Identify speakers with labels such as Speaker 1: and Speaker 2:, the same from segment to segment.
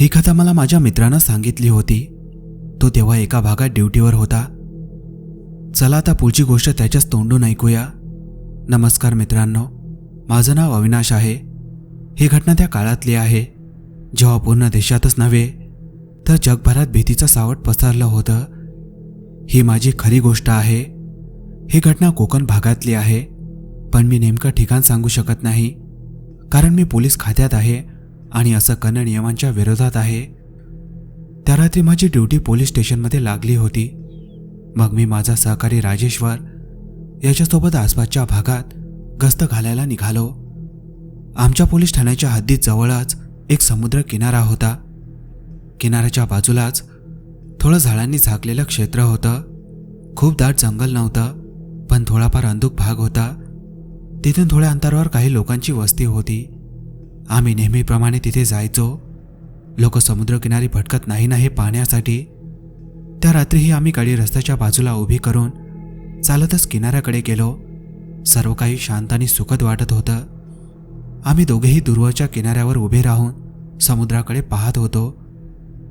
Speaker 1: ही कथा मला माझ्या मित्रानं सांगितली होती. तो तेव्हा एका भागात ड्युटीवर होता. चला आता पुढची गोष्ट त्याच्याच तोंडून ऐकूया. नमस्कार मित्रांनो माझं नाव अविनाश आहे. ही घटना त्या काळातली आहे. जेव्हा पूर्ण देशातच नव्हे तर जगभरात भीतीचं सावट पसरलं होतं. ही माझी खरी गोष्ट आहे. ही घटना कोकण भागातली आहे. पण मी नेमकं ठिकाण सांगू शकत नाही. कारण मी पोलीस खात्यात आहे. आणि असं करणं नियमांच्या विरोधात आहे. त्या रात्री माझी ड्युटी पोलीस स्टेशनमध्ये लागली होती. मग मी माझा सहकारी राजेश्वर याच्यासोबत आसपासच्या भागात गस्त घालायला निघालो. आमच्या पोलीस ठाण्याच्या हद्दीत जवळच एक समुद्र किनारा होता. किनाऱ्याच्या बाजूलाच थोडं झाडांनी झाकलेलं क्षेत्र होतं. खूप दाट जंगल नव्हतं पण थोडाफार अंधुक भाग होता. तिथून थोड्या अंतरावर काही लोकांची वस्ती होती. आम्ही नेहमीप्रमाणे तिथे जायचो. लोक समुद्रकिनारी भटकत नाही ना हे पाहण्यासाठी. त्या रात्रीही आम्ही गाडी रस्त्याच्या बाजूला उभी करून चालतच किनाऱ्याकडे गेलो. सर्व काही शांत आणि सुखद वाटत होतं. आम्ही दोघेही दूरवरच्या किनाऱ्यावर उभे राहून समुद्राकडे पाहत होतो.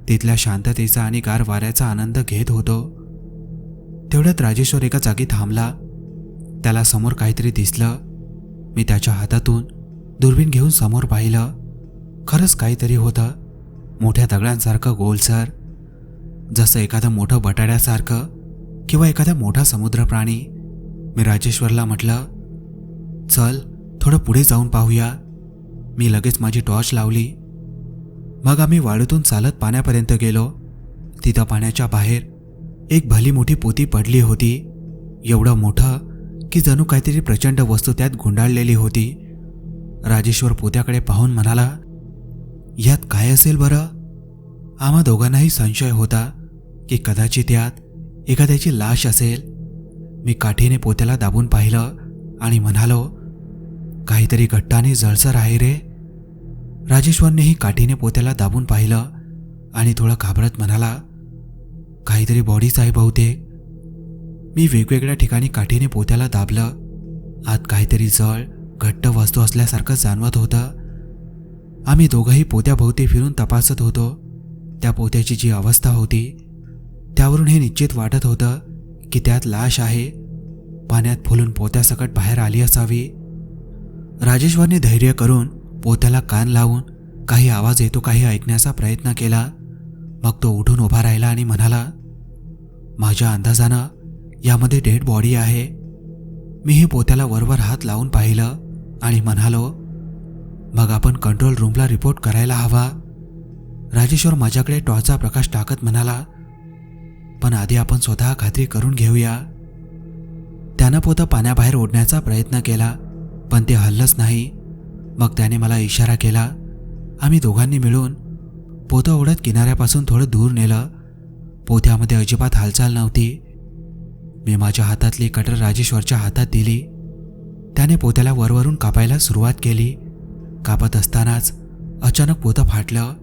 Speaker 1: तिथल्या शांततेचा आणि गार वाऱ्याचा आनंद घेत होतो. तेवढ्यात राजेश्वर एका जागी थांबला. त्याला समोर काहीतरी दिसलं. मी त्याच्या हातातून दुर्बीण घेऊन समोर पाहिलं. खरंच काहीतरी होतं. मोठ्या दगडांसारखं गोलसर. जसं एखादं मोठं बटाड्यासारखं किंवा एखादा मोठा समुद्र प्राणी मी राजेश्वरला म्हटलं चल थोडं पुढे जाऊन पाहूया. मी लगेच माझी टॉर्च लावली. मग आम्ही वाळूतून चालत पाण्यापर्यंत गेलो. तिथं पाण्याच्या बाहेर एक भली मोठी पोती पडली होती. एवढं मोठं की जणू काहीतरी प्रचंड वस्तू त्यात गुंडाळलेली होती. राजेश्वर पोत्याकडे पाहून म्हणाला यात काय असेल बरं? आम्हा दोघांनाही संशय होता की कदाचित यात एखाद्याची लाश असेल. मी काठीने पोत्याला दाबून पाहिलं आणि म्हणालो काहीतरी घट्टाने जळसर आहे रे. राजेश्वरनेही काठीने पोत्याला दाबून पाहिलं आणि थोडं घाबरत म्हणाला काहीतरी बॉडीच आहे बहुतेक. मी वेगवेगळ्या ठिकाणी काठीने पोत्याला दाबलं आत काहीतरी जळ घट्ट वस्तू असल्यासारखं जाणवत होतं. आम्ही दोघंही पोत्याभोवती फिरून तपासत होतो. त्या पोत्याची जी अवस्था होती त्यावरून हे निश्चित वाटत होतं की त्यात लाश आहे. पाण्यात फुलून पोत्यासकट बाहेर आली असावी. राजेश्वरने धैर्य करून पोत्याला कान लावून काही आवाज येतो काही ऐकण्याचा प्रयत्न केला. मग तो उठून उभा राहिला आणि म्हणाला माझ्या अंदाजानं यामध्ये डेड बॉडी आहे. मी हे पोत्याला वरवर हात लावून पाहिलं. आणि म्हणालो मग आपण कंट्रोल रूमला रिपोर्ट करायला हवा. राजेश्वर माझ्याकडे टॉर्चचा प्रकाश टाकत म्हणाला पण आधी आपण स्वतः खात्री करून घेऊया. त्यानं पोतं पाण्याबाहेर ओढण्याचा प्रयत्न केला पण ते हल्लंच नाही. मग त्याने मला इशारा केला आम्ही दोघांनी मिळून पोतं ओढत किनाऱ्यापासून थोडं दूर नेलं. पोत्यामध्ये अजिबात हालचाल नव्हती. मी माझ्या हातातली कटर राजेश्वरच्या हातात दिली. त्याने पोत्याला वरवरून कापायला सुरुवात केली. कापत असतानाच अचानक पोतं फाटलं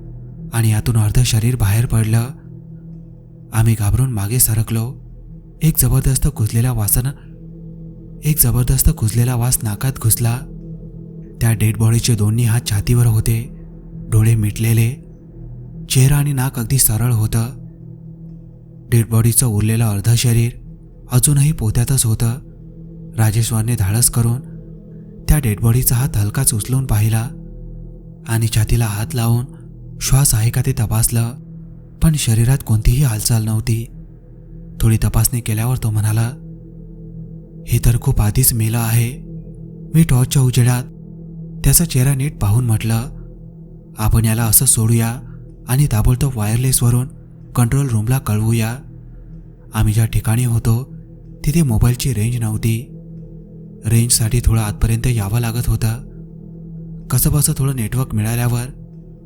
Speaker 1: आणि यातून अर्ध शरीर बाहेर पडलं. आम्ही घाबरून मागे सरकलो. एक जबरदस्त कुजलेला वासन एक जबरदस्त कुजलेला वास नाकात घुसला. त्या डेड बॉडीचे दोन्ही हात छातीवर होते. डोळे मिटलेले. चेहरा आणि नाक अगदी सरळ होतं. डेड बॉडीचं उरलेलं अर्ध शरीर अजूनही पोत्यातच होतं. राजेश्वरने धाडस करून त्या डेडबॉडीचा हात हलकाच उचलून पाहिला आणि छातीला हात लावून श्वास आहे का ते तपासलं. पण शरीरात कोणतीही हालचाल नव्हती. थोडी तपासणी केल्यावर तो म्हणाला हे तर खूप आधीच मेलं आहे. मी टॉर्चच्या उजेडात त्याचा चेहरा नीट पाहून म्हटलं आपण याला असं सोडूया आणि ताबडतोब वायरलेसवरून कंट्रोल रूमला कळवूया. आम्ही ज्या ठिकाणी होतो तिथे मोबाईलची रेंज नव्हती. रेंजसाठी थोडं आतपर्यंत यावं लागत होतं. कसंबसं थोडं नेटवर्क मिळाल्यावर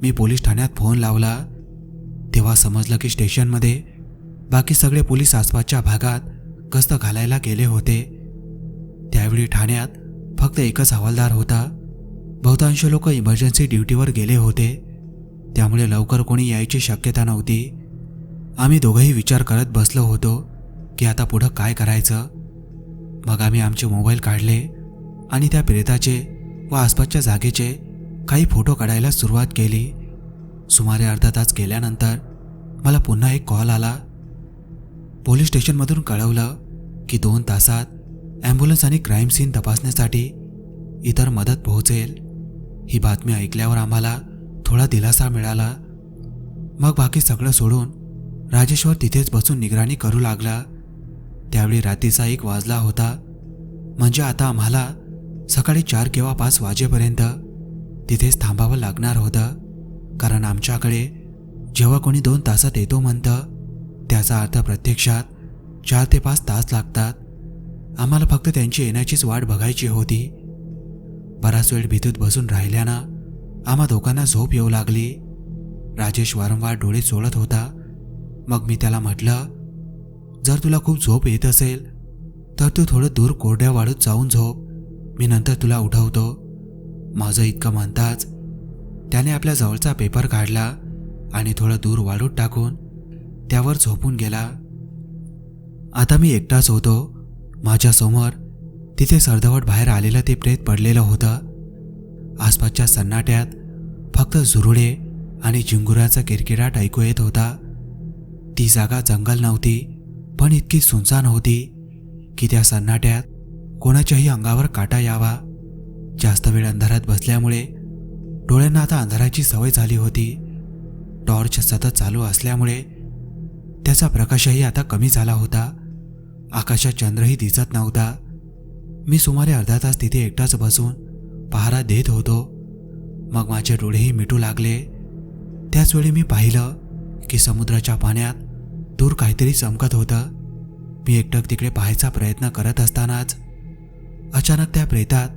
Speaker 1: मी पोलीस ठाण्यात फोन लावला. तेव्हा समजलं की स्टेशनमध्ये बाकी सगळे पोलीस आसपासच्या भागात गस्त घालायला गेले होते. त्यावेळी ठाण्यात फक्त एकच हवालदार होता. बहुतांश लोक इमर्जन्सी ड्युटीवर गेले होते. त्यामुळे लवकर कोणी यायची शक्यता नव्हती. आम्ही दोघंही विचार करत बसलो होतो की आता पुढं काय करायचं. मग आम्ही आमचे मोबाईल काढले आणि त्या प्रेताचे व आसपासच्या जागेचे काही फोटो काढायला सुरुवात केली. सुमारे अर्धा तास गेल्यानंतर मला पुन्हा एक कॉल आला. पोलीस स्टेशनमधून कळवलं की दोन तासात ॲम्ब्युलन्स आणि क्राईम सीन तपासण्यासाठी इतर मदत पोहोचेल. ही बातमी ऐकल्यावर आम्हाला थोडा दिलासा मिळाला. मग बाकी सगळं सोडून राजेश्वर तिथेच बसून निगराणी करू लागला. त्यावेळी रात्रीचा एक वाजला होता. म्हणजे आता आम्हाला सकाळी चार किंवा पाच वाजेपर्यंत तिथेच थांबावं लागणार होतं. कारण आमच्याकडे जेव्हा कोणी दोन तासात येतो म्हणतं त्याचा अर्थ प्रत्यक्षात चार ते पाच तास लागतात. आम्हाला फक्त त्यांची येण्याचीच वाट बघायची होती. बराच वेळ भीतीत बसून राहिल्यानं आम्हा दोघांना झोप येऊ लागली. राजेश वारंवार डोळे चोळत होता. मग मी त्याला म्हटलं जर तुला खूप झोप येत असेल तर तू थोडं दूर कोरड्या वाढत जाऊन झोप. मी नंतर तुला उठवतो. माझं इतकं म्हणताच त्याने आपल्या जवळचा पेपर काढला आणि थोडं दूर वाढूत टाकून त्यावर झोपून गेला. आता मी एकटाच होतो. माझ्यासमोर तिथे सरधवट बाहेर आलेलं ते प्रेत पडलेलं होतं. आसपासच्या सन्नाट्यात फक्त झुरुडे आणि झिंगुराचा किरकिराट ऐकू येत होता. ती जागा जंगल नव्हती. पण इतकी सुनसान होती की त्या सन्नाट्यात कोणाच्याही अंगावर काटा यावा. जास्त वेळ अंधारात बसल्यामुळे डोळ्यांना आता अंधाराची सवय झाली होती. टॉर्च सतत चालू असल्यामुळे त्याचा प्रकाशही आता कमी झाला होता. आकाशात चंद्रही दिसत नव्हता. मी सुमारे अर्धा तास तिथे एकटाच बसून पहारा देत होतो. मग माझे डोळेही मिटू लागले. त्याचवेळी मी पाहिलं की समुद्राच्या पाण्यात दूर काहीतरी चमकत होतं. मी एकटक तिकडे पाहायचा प्रयत्न करत असतानाच अचानक त्या प्रेतात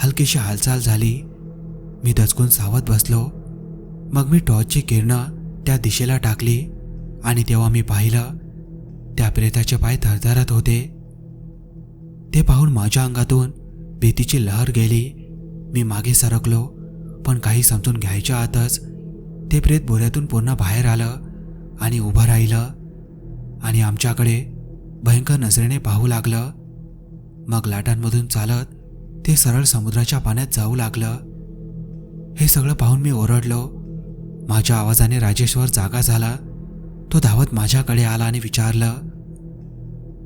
Speaker 1: हलकीशी हालचाल झाली. मी दचकून सावध बसलो. मग मी टॉर्चची किरणं त्या दिशेला टाकली आणि तेव्हा मी पाहिलं त्या प्रेताचे पाय थरथरत होते. ते पाहून माझ्या अंगातून भीतीची लहर गेली. मी मागे सरकलो पण काही समजून घ्यायच्या आतच ते प्रेत बोऱ्यातून पुन्हा बाहेर आलं आणि उभं राहिलं. आणि आमच्याकडे भयंकर नजरेने पाहू लागलं. मग लाटांमधून चालत ते सरळ समुद्राच्या पाण्यात जाऊ लागलं. हे सगळं पाहून मी ओरडलो. माझ्या आवाजाने राजेश्वर जागा झाला. तो धावत माझ्याकडे आला आणि विचारलं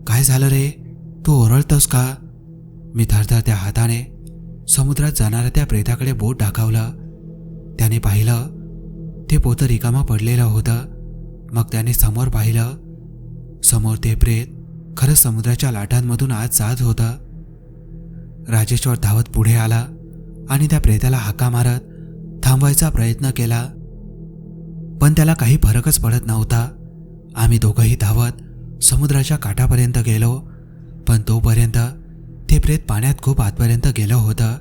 Speaker 1: काय झालं रे? तू ओरडतोस का? मी थरथर हाताने समुद्रात जाणाऱ्या त्या प्रेताकडे बोट दाखवलं. त्याने पाहिलं ते पोतं रिकामा पडलेलं होतं. मग त्याने समोर पाहिलं समोर ते प्रेत खरंच समुद्राच्या लाटांमधून आत जात होतं. राजेश्वर धावत पुढे आला आणि त्या प्रेताला हाका मारत थांबवायचा प्रयत्न केला. पण त्याला काही फरकच पडत नव्हता. आम्ही दोघंही धावत समुद्राच्या काठापर्यंत गेलो पण तोपर्यंत ते प्रेत पाण्यात खूप आतपर्यंत गेलं होतं.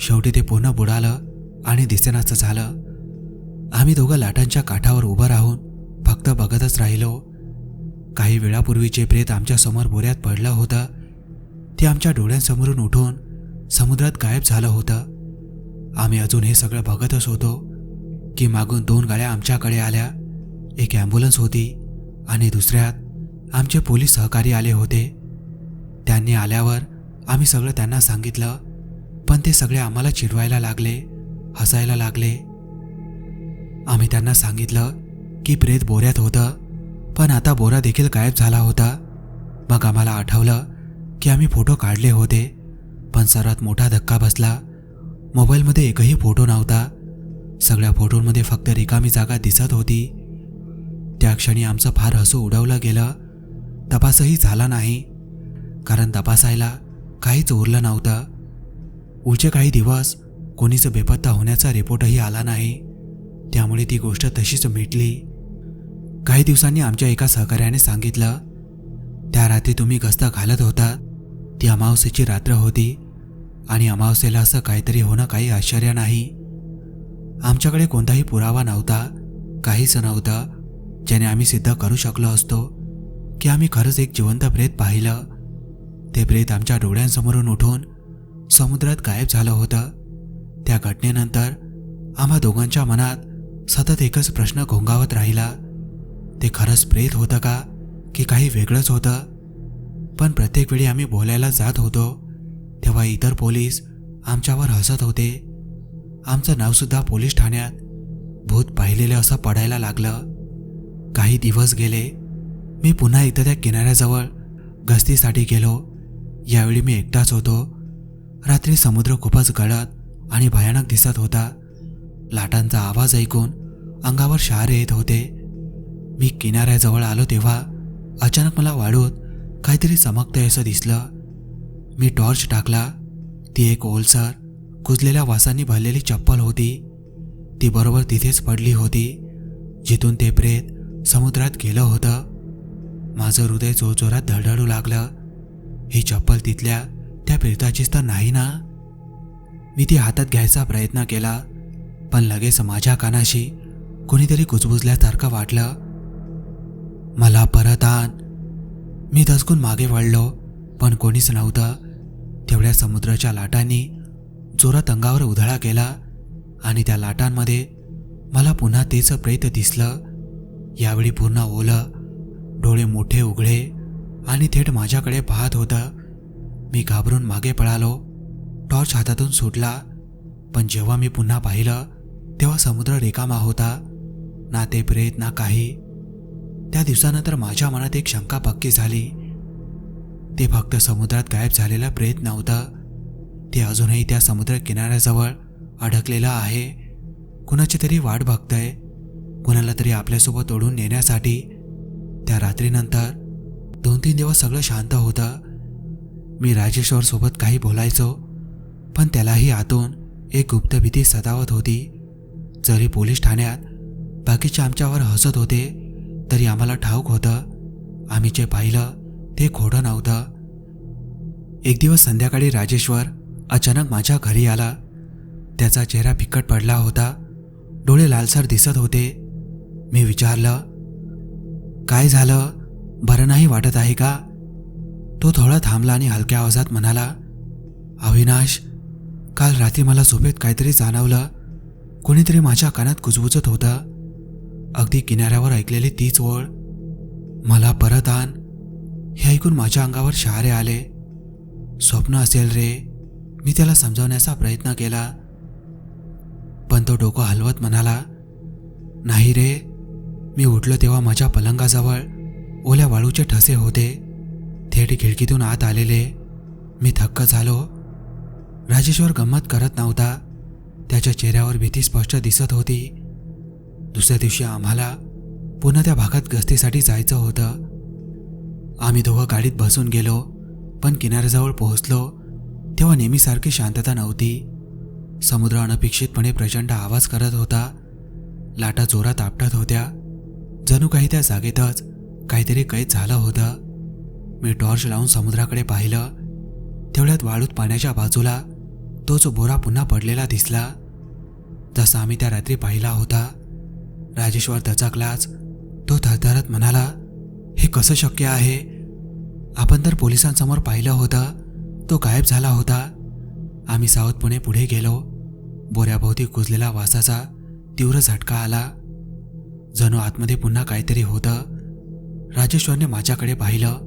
Speaker 1: शेवटी ते पुन्हा बुडालं आणि दिसेनाचं झालं. आम्ही दोघं लाटांच्या काठावर उभं राहून फक्त बघतच राहिलो. काही वेळापूर्वी जे प्रेत आमच्यासमोर बोऱ्यात पडलं होतं. ते आमच्या डोळ्यांसमोरून उठून समुद्रात गायब झालं होतं. आम्ही अजून हे सगळं बघतच होतो की मागून दोन गाड्या आमच्याकडे आल्या. एक ॲम्ब्युलन्स होती आणि दुसऱ्यात आमचे पोलीस सहकारी आले होते. त्यांनी आल्यावर आम्ही सगळं त्यांना सांगितलं पण ते सगळे आम्हाला चिडवायला लागले हसायला लागले. आम्ही त्यांना सांगितलं की प्रेत बोऱ्यात होतं. पण आता बोरा देखील गायब झाला होता. मग आम्हाला आठवलं की आम्ही फोटो काढले होते पण सर्वात मोठा धक्का बसला. मोबाईलमध्ये एकही फोटो नव्हता. सगळ्या फोटोंमध्ये फक्त रिकामी जागा दिसत होती. त्या क्षणी आमचं फार हसू उडवलं गेलं. तपासही झाला नाही. कारण तपासायला काहीच उरलं नव्हतं. पुढचे काही दिवस कोणीच बेपत्ता होण्याचा रिपोर्टही आला नाही. त्यामुळे ती गोष्ट तशीच मिटली. काही दिवसांनी आमच्या एका सहकार्याने सांगितलं त्या रात्री तुम्ही गस्त घालत होता. ती अमावस्येची रात्र होती आणि अमावस्येला असं काहीतरी होणं काही आश्चर्य नाही. आमच्याकडे कोणताही पुरावा नव्हता काहीच नव्हतं ज्याने आम्ही सिद्ध करू शकलो असतो की आम्ही खरंच एक जिवंत प्रेत पाहिलं. ते प्रेत आमच्या डोळ्यांसमोरून उठून समुद्रात गायब झालं होतं. त्या घटनेनंतर आम्हा दोघांच्या मनात सतत एकच प्रश्न घोंगावत राहिला. ते खरंच प्रेत होतं का? की काही वेगळंच होतं? पण प्रत्येक वेळी आम्ही बोलायला जात होतो. तेव्हा इतर पोलीस आमच्यावर हसत होते. आमचं नावसुद्धा पोलीस ठाण्यात. भूत पाहिलेलं असं पडायला लागलं. काही दिवस गेले. मी पुन्हा एकदा त्या किनाऱ्याजवळ गस्तीसाठी गेलो. यावेळी मी एकटाच होतो. रात्री समुद्र खूपच गडद आणि भयानक दिसत होता. लाटांचा आवाज ऐकून अंगावर शहारे येत होते. मी किनाऱ्याजवळ आलो तेव्हा अचानक मला वाढवत काहीतरी चमकतंय असं दिसलं. मी टॉर्च टाकला. ती एक ओलसर कुजलेल्या वासांनी भरलेली चप्पल होती. ती बरोबर तिथेच पडली होती जिथून ते प्रेत समुद्रात गेलं होतं. माझं हृदय जोरजोरात धडधडू लागलं. ही चप्पल तिथल्या त्या प्रेताचीच तर नाही ना? मी ती हातात घ्यायचा प्रयत्न केला पण लगेच माझ्या कानाशी कुणीतरी कुजबुजल्यासारखं वाटलं. मला परत आण. मी धसकून मागे वळलो पण कोणीच नव्हतं. तेवढ्या समुद्राच्या लाटांनी जोरात अंगावर उधळा केला आणि त्या लाटांमध्ये मला पुन्हा तेच प्रेत दिसलं. यावेळी पूर्ण ओलं डोळे मोठे उघडे आणि थेट माझ्याकडे पाहत होतं. मी घाबरून मागे पळालो टॉर्च हातातून सुटला पण जेव्हा मी पुन्हा पाहिलं तेव्हा समुद्र रिकामा होता. ना ते प्रेत ना काही. त्या दिवसानंतर माझ्या मनात एक शंका पक्की झाली. ते फक्त समुद्रात गायब झालेलं प्रेत नव्हतं. ते अजूनही त्या समुद्र किनाऱ्याजवळ अडकलेलं आहे. कुणाची तरी वाट बघतंय. कुणाला तरी आपल्यासोबत ओढून नेण्यासाठी. त्या रात्रीनंतर दोन तीन दिवस सगळं शांत होतं. मी राजेश्वरसोबत काही बोलायचो पण त्यालाही आतून एक गुप्त भीती सतावत होती. जरी पोलीस ठाण्यात बाकीचे आमच्यावर हसत होते तरी आम्हाला ठाऊक होतं. आम्ही जे पाहिलं ते खोटं नव्हतं. एक दिवस संध्याकाळी राजेश्वर अचानक माझ्या घरी आला. त्याचा चेहरा फिकट पडला होता. डोळे लालसर दिसत होते. मी विचारलं काय झालं? बरं नाही वाटत आहे का? तो थोडा थांबला आणि हलक्या आवाजात म्हणाला अविनाश काल रात्री मला झोपेत काहीतरी जाणवलं. कोणीतरी माझ्या कानात कुजबुजत होतं. अगदी किनाऱ्यावर ऐकलेली तीच ओळ मला परत आण. हे ऐकून माझ्या अंगावर शहारे आले. स्वप्न असेल रे मी त्याला समजावण्याचा प्रयत्न केला. पण तो डोकं हलवत म्हणाला नाही रे मी उठलो तेव्हा माझ्या पलंगाजवळ ओल्या वाळूचे ठसे होते. थेट खिडकीतून आत आलेले. मी थक्क झालो. राजेश्वर गंमत करत नव्हता. त्याच्या चेहऱ्यावर भीती स्पष्ट दिसत होती. दुसऱ्या दिवशी आम्हाला पुन्हा त्या भागात गस्तीसाठी जायचं होतं. आम्ही दोघं गाडीत बसून गेलो पण किनाऱ्याजवळ पोहोचलो तेव्हा नेहमीसारखी शांतता नव्हती. समुद्र अनपेक्षितपणे प्रचंड आवाज करत होता. लाटा जोरात आपटत होत्या. जणू काही त्या जागेतच काहीतरी कैद झालं होतं. मी टॉर्च लावून समुद्राकडे पाहिलं. तेवढ्यात वाळूत पाण्याच्या बाजूला तोच बोरा पुन्हा पडलेला दिसला. जसा आम्ही त्या रात्री पाहिला होता राजेश्वर दचकलाच तो थरथरत म्हणाला हे कसं शक्य आहे? आपण तर पोलिसांसमोर पाहिलं होतं. तो गायब झाला होता. आम्ही सावधपणे पुढे गेलो. बोऱ्याभोवती कुजलेला वासाचा तीव्र झटका आला. जणू आतमध्ये पुन्हा काहीतरी होतं. राजेश्वरने माझ्याकडे पाहिलं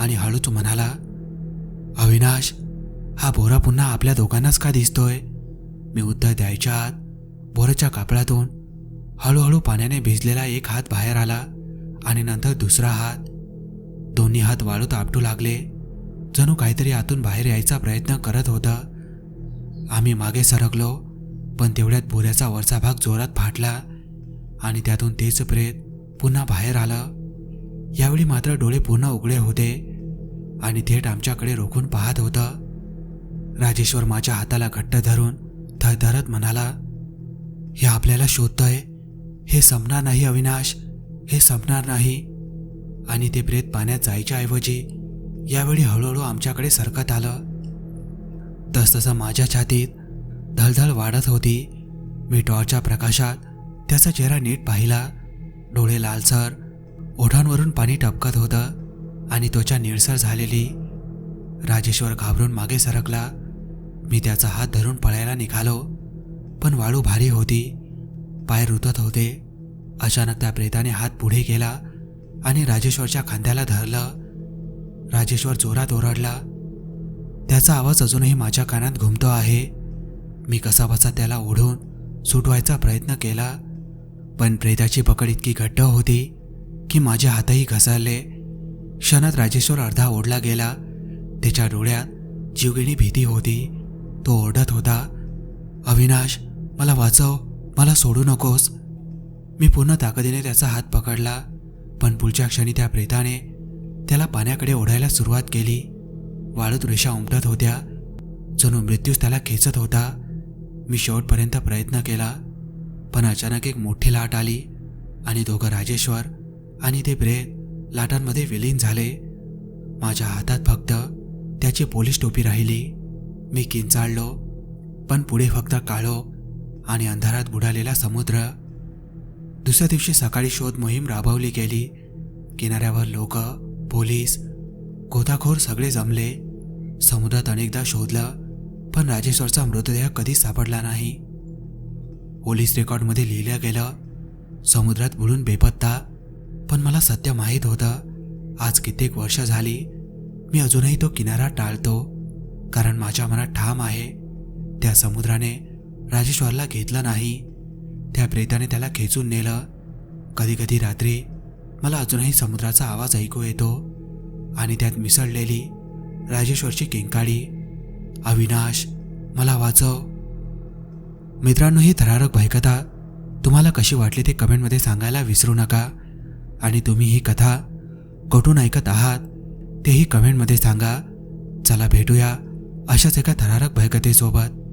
Speaker 1: आणि हळूच म्हणाला अविनाश हा बोरा पुन्हा आपल्या दोघांनाच का दिसतोय? मी उत्तर द्यायच्या आत बोराच्या कापडातून हळूहळू पाण्याने भिजलेला एक हात बाहेर आला आणि नंतर दुसरा हात. दोन्ही हात वाळूत आपटू लागले. जणू काहीतरी आतून बाहेर यायचा प्रयत्न करत होतं. आम्ही मागे सरकलो पण तेवढ्यात भुऱ्याचा वरचा भाग जोरात फाटला आणि त्यातून तेच प्रेत पुन्हा बाहेर आलं. यावेळी मात्र डोळे पूर्ण उघडे होते आणि थेट आमच्याकडे रोखून पाहत होतं. राजेश्वर माझ्या हाताला घट्ट धरून थरथरत म्हणाला हे आपल्याला शोधतंय? हे संपणार नाही अविनाश हे संपणार नाही. आणि ते प्रेत पाण्यात जायच्या ऐवजी यावेळी हळूहळू आमच्याकडे सरकत आलं. तसतसं माझ्या छातीत धलधल वाढत होती. मी टॉर्चच्या प्रकाशात त्याचा चेहरा नीट पाहिला. डोळे लालसर ओठांवरून पाणी टपकत होतं आणि त्वचा निळसर झालेली. राजेश्वर घाबरून मागे सरकला. मी त्याचा हात धरून पळायला निघालो पण वाळू भारी होती. पाय रुतत होते. अचानक त्या प्रेताने हात पुढे केला आणि राजेश्वरच्या खांद्याला धरलं. राजेश्वर जोरात ओरडला त्याचा आवाज अजूनही माझ्या कानात घुमतो आहे. मी कसाबसा त्याला ओढून सुटवायचा प्रयत्न केला पण प्रेताची पकड इतकी घट्ट होती की माझे हातही घसरले. क्षणात राजेश्वर अर्धा ओढला गेला. त्याच्या डोळ्यात जीवगिणी भीती होती. तो ओढत होता अविनाश मला वाचव. मला सोडू नकोस. मी पूर्ण ताकदीने त्याचा हात पकडला पण पुढच्या क्षणी त्या प्रेताने त्याला पाण्याकडे ओढायला सुरुवात केली. वाळूत रेषा उमटत होत्या. जणू मृत्यूच त्याला खेचत होता. मी शेवटपर्यंत प्रयत्न केला पण अचानक एक मोठी लाट आली आणि दोघं राजेश्वर आणि ते प्रेत लाटांमध्ये विलीन झाले. माझ्या हातात फक्त त्याची पोलीस टोपी राहिली. मी किंचाळलो पण पुढे फक्त काळो आणि अंधारात बुडालेला समुद्र. दुसऱ्या दिवशी सकाळी शोध मोहीम राबवली गेली. किनाऱ्यावर लोक पोलीस गोताखोर सगळे जमले. समुद्रात अनेकदा शोधलं पण राजेश्वरचा मृतदेह कधीच सापडला नाही. पोलीस रेकॉर्डमध्ये लिहिलं गेलं समुद्रात बुडून बेपत्ता पण मला सत्य माहीत होतं. आज कित्येक वर्ष झाली मी अजूनही तो किनारा टाळतो कारण माझ्या मनात ठाम आहे. त्या समुद्राने राजेश्वरला घेतलं नाही. त्या प्रेताने त्याला खेचून नेलं. कधी कधी रात्री मला अजूनही समुद्राचा आवाज ऐकू येतो आणि त्यात मिसळलेली राजेश्वरची किंकाळी. अविनाश मला वाचव. मित्रांनो ही थरारक भयकथा तुम्हाला कशी वाटली ते कमेंटमध्ये सांगायला विसरू नका आणि तुम्ही ही कथा कुठून ऐकत आहात तेही कमेंटमध्ये सांगा. चला भेटूया अशाच एका थरारक भयकथेसोबत.